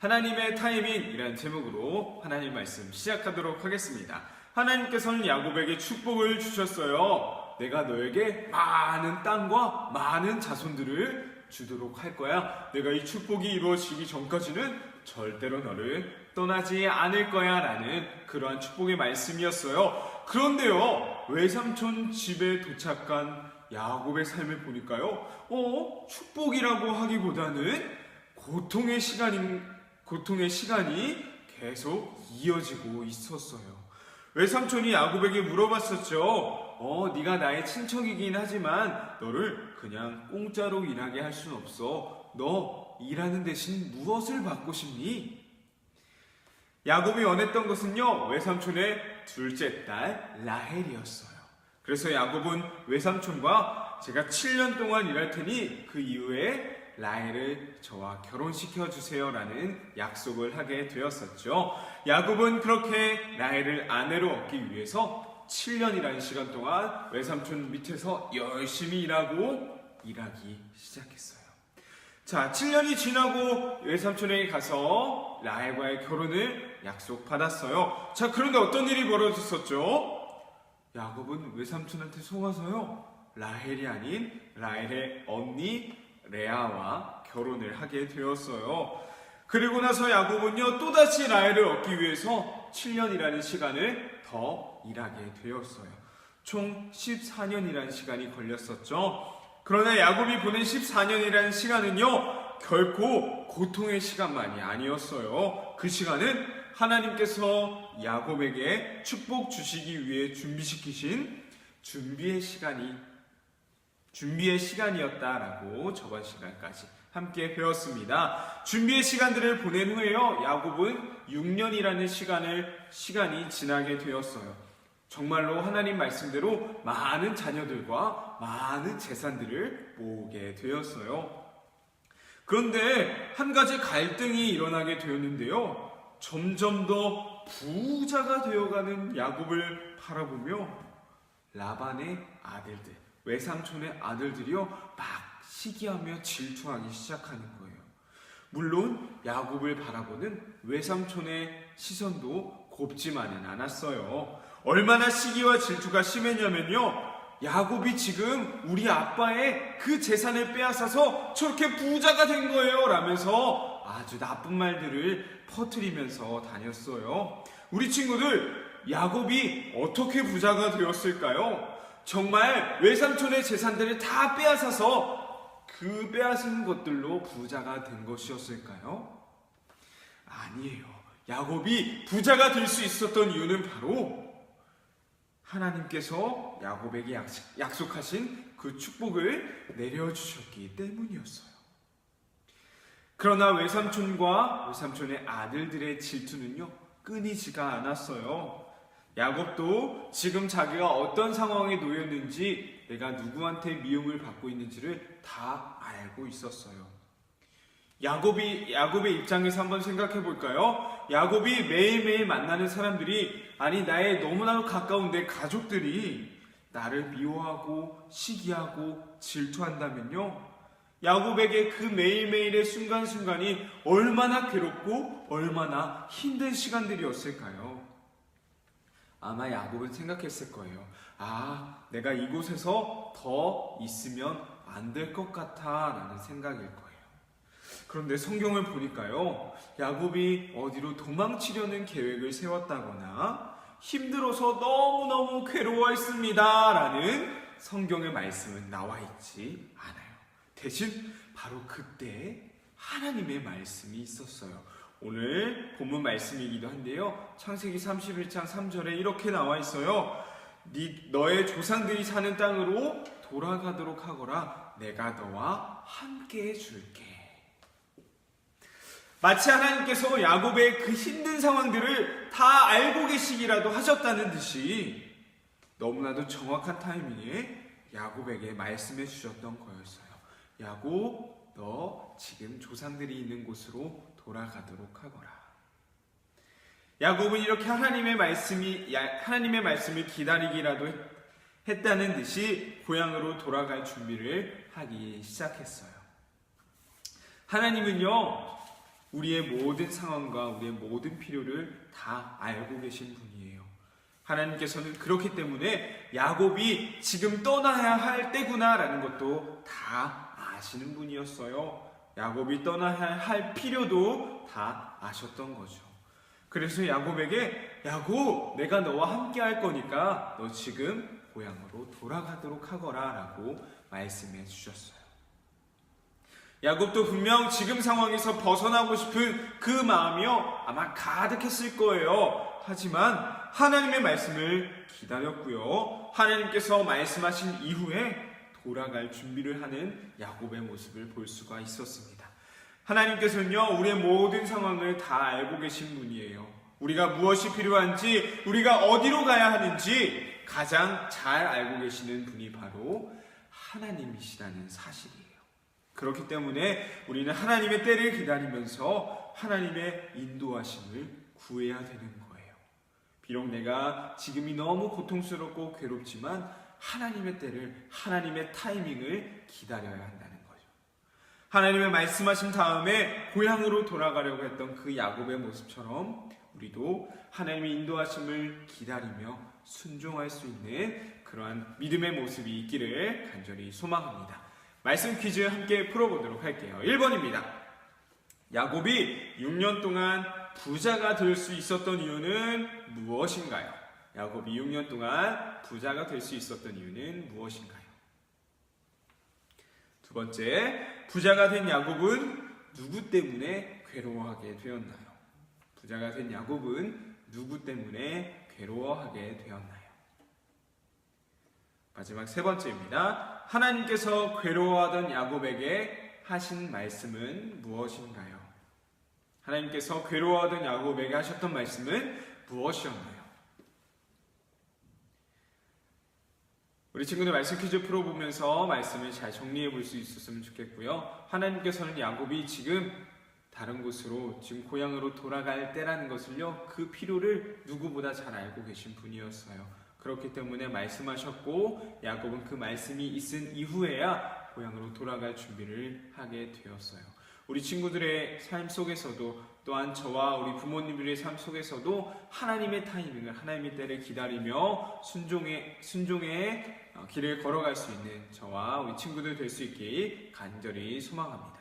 하나님의 타이밍이라는 제목으로 하나님 말씀 시작하도록 하겠습니다. 하나님께서는 야곱에게 축복을 주셨어요. 내가 너에게 많은 땅과 많은 자손들을 주도록 할 거야. 내가 이 축복이 이루어지기 전까지는 절대로 너를 떠나지 않을 거야. 라는 그러한 축복의 말씀이었어요. 그런데요, 외삼촌 집에 도착한 야곱의 삶을 보니까요, 어, 축복이라고 하기보다는 고통의 시간인, 고통의 시간이 계속 이어지고 있었어요. 외삼촌이 야곱에게 물어봤었죠. 어, 네가 나의 친척이긴 하지만 너를 그냥 공짜로 일하게 할 순 없어. 너 일하는 대신 무엇을 받고 싶니? 야곱이 원했던 것은요, 외삼촌의 둘째 딸 라헬이었어요. 그래서 야곱은 외삼촌과 제가 7년 동안 일할 테니 그 이후에 라헬을 저와 결혼시켜 주세요라는 약속을 하게 되었었죠. 야곱은 그렇게 라헬을 아내로 얻기 위해서 7년이라는 시간 동안 외삼촌 밑에서 열심히 일하고 일하기 시작했어요. 자, 7년이 지나고 외삼촌에게 가서 라헬과의 결혼을 약속받았어요. 자, 그런데 어떤 일이 벌어졌었죠? 야곱은 외삼촌한테 속아서요. 라헬이 아닌 라헬의 언니 레아와 결혼을 하게 되었어요. 그리고 나서 야곱은요, 또다시 라헬을 얻기 위해서 7년이라는 시간을 더 일하게 되었어요. 총 14년이라는 시간이 걸렸었죠. 그러나 야곱이 보낸 14년이라는 시간은요, 결코 고통의 시간만이 아니었어요. 그 시간은 하나님께서 야곱에게 축복 주시기 위해 준비시키신 준비의 시간이 준비의 시간이었다라고 저번 시간까지 함께 배웠습니다. 준비의 시간들을 보낸 후에요. 야곱은 6년이라는 시간을 시간이 지나게 되었어요. 정말로 하나님 말씀대로 많은 자녀들과 많은 재산들을 모으게 되었어요. 그런데 한 가지 갈등이 일어나게 되었는데요. 점점 더 부자가 되어가는 야곱을 바라보며 라반의 아들들, 외삼촌의 아들들이요, 막 시기하며 질투하기 시작하는 거예요. 물론 야곱을 바라보는 외삼촌의 시선도 곱지만은 않았어요. 얼마나 시기와 질투가 심했냐면요. 야곱이 지금 우리 아빠의 그 재산을 빼앗아서 저렇게 부자가 된 거예요. 라면서 아주 나쁜 말들을 퍼뜨리면서 다녔어요. 우리 친구들, 야곱이 어떻게 부자가 되었을까요? 정말 외삼촌의 재산들을 다 빼앗아서 그 빼앗은 것들로 부자가 된 것이었을까요? 아니에요. 야곱이 부자가 될 수 있었던 이유는 바로 하나님께서 야곱에게 약속- 약속하신 그 축복을 내려주셨기 때문이었어요. 그러나 외삼촌과 외삼촌의 아들들의 질투는요, 끊이지가 않았어요. 야곱도 지금 자기가 어떤 상황에 놓였는지, 내가 누구한테 미움을 받고 있는지를 다 알고 있었어요. 야곱이 야곱의 입장에서 한번 생각해 볼까요? 야곱이 매일매일 만나는 사람들이 아니 나의 너무나도 가까운 내 가족들이 나를 미워하고 시기하고 질투한다면요. 야곱에게 그 매일매일의 순간순간이 얼마나 괴롭고 얼마나 힘든 시간들이었을까요? 아마 야곱은 생각했을 거예요. 아, 내가 이곳에서 더 있으면 안 될 것 같아 라는 생각일 거예요. 그런데 성경을 보니까요, 야곱이 어디로 도망치려는 계획을 세웠다거나 힘들어서 너무너무 괴로워했습니다. 라는 성경의 말씀은 나와 있지 않아요. 대신 바로 그때 하나님의 말씀이 있었어요. 오늘 본문 말씀이기도 한데요. 창세기 31장 3절에 이렇게 나와 있어요. 네, 너의 조상들이 사는 땅으로 돌아가도록 하거라. 내가 너와 함께 해줄게. 마치 하나님께서 야곱의 그 힘든 상황들을 다 알고 계시기라도 하셨다는 듯이 너무나도 정확한 타이밍에 야곱에게 말씀해 주셨던 거였어요. 야곱, 너 지금 조상들이 있는 곳으로 돌아가도록 하거라. 야곱은 이렇게 하나님의 말씀이 야- 하나님의 말씀을 기다리기라도 했- 했다는 듯이 고향으로 돌아갈 준비를 하기 시작했어요. 하나님은요 우리의 모든 상황과 우리의 모든 필요를 다 알고 계신 분이에요. 하나님께서는 그렇기 때문에 야곱이 지금 떠나야 할 때구나라는 것도 다 아시는 분이었어요. 야곱이 떠나야 할 필요도 다 아셨던 거죠. 그래서 야곱에게 야곱 내가 너와 함께 할 거니까 너 지금 고향으로 돌아가도록 하거라라고 말씀해 주셨어요. 야곱도 분명 지금 상황에서 벗어나고 싶은 그 마음이요 아마 가득했을 거예요. 하지만 하나님의 말씀을 기다렸고요. 하나님께서 말씀하신 이후에 돌아갈 준비를 하는 야곱의 모습을 볼 수가 있었습니다. 하나님께서는요, 우리의 모든 상황을 다 알고 계신 분이에요. 우리가 무엇이 필요한지, 우리가 어디로 가야 하는지 가장 잘 알고 계시는 분이 바로 하나님이시라는 사실이에요. 그렇기 때문에 우리는 하나님의 때를 기다리면서 하나님의 인도하심을 구해야 되는 거예요. 비록 내가 지금이 너무 고통스럽고 괴롭지만 하나님의 때를, 하나님의 타이밍을 기다려야 한다는 거죠. 하나님의 말씀하신 다음에 고향으로 돌아가려고 했던 그 야곱의 모습처럼 우리도 하나님의 인도하심을 기다리며 순종할 수 있는 그러한 믿음의 모습이 있기를 간절히 소망합니다. 말씀 퀴즈 함께 풀어보도록 할게요. 1번입니다. 야곱이 6년 동안 부자가 될 수 있었던 이유는 무엇인가요? 야곱이 6년 동안 부자가 될 수 있었던 이유는 무엇인가요? 두 번째, 부자가 된 야곱은 누구 때문에 괴로워하게 되었나요? 부자가 된 야곱은 누구 때문에 괴로워하게 되었나요? 마지막 세 번째입니다. 하나님께서 괴로워하던 야곱에게 하신 말씀은 무엇인가요? 하나님께서 괴로워하던 야곱에게 하셨던 말씀은 무엇이었나요? 우리 친구들 말씀 퀴즈 풀어보면서 말씀을 잘 정리해 볼 수 있었으면 좋겠고요. 하나님께서는 야곱이 지금 다른 곳으로 지금 고향으로 돌아갈 때라는 것을요, 그 필요를 누구보다 잘 알고 계신 분이었어요. 그렇기 때문에 말씀하셨고, 야곱은 그 말씀이 있은 이후에야 고향으로 돌아갈 준비를 하게 되었어요. 우리 친구들의 삶 속에서도 또한 저와 우리 부모님들의 삶 속에서도 하나님의 타이밍을 하나님의 때를 기다리며 순종의 순종의 어, 길을 걸어갈 수 있는 저와 우리 친구들 될 수 있길 간절히 소망합니다.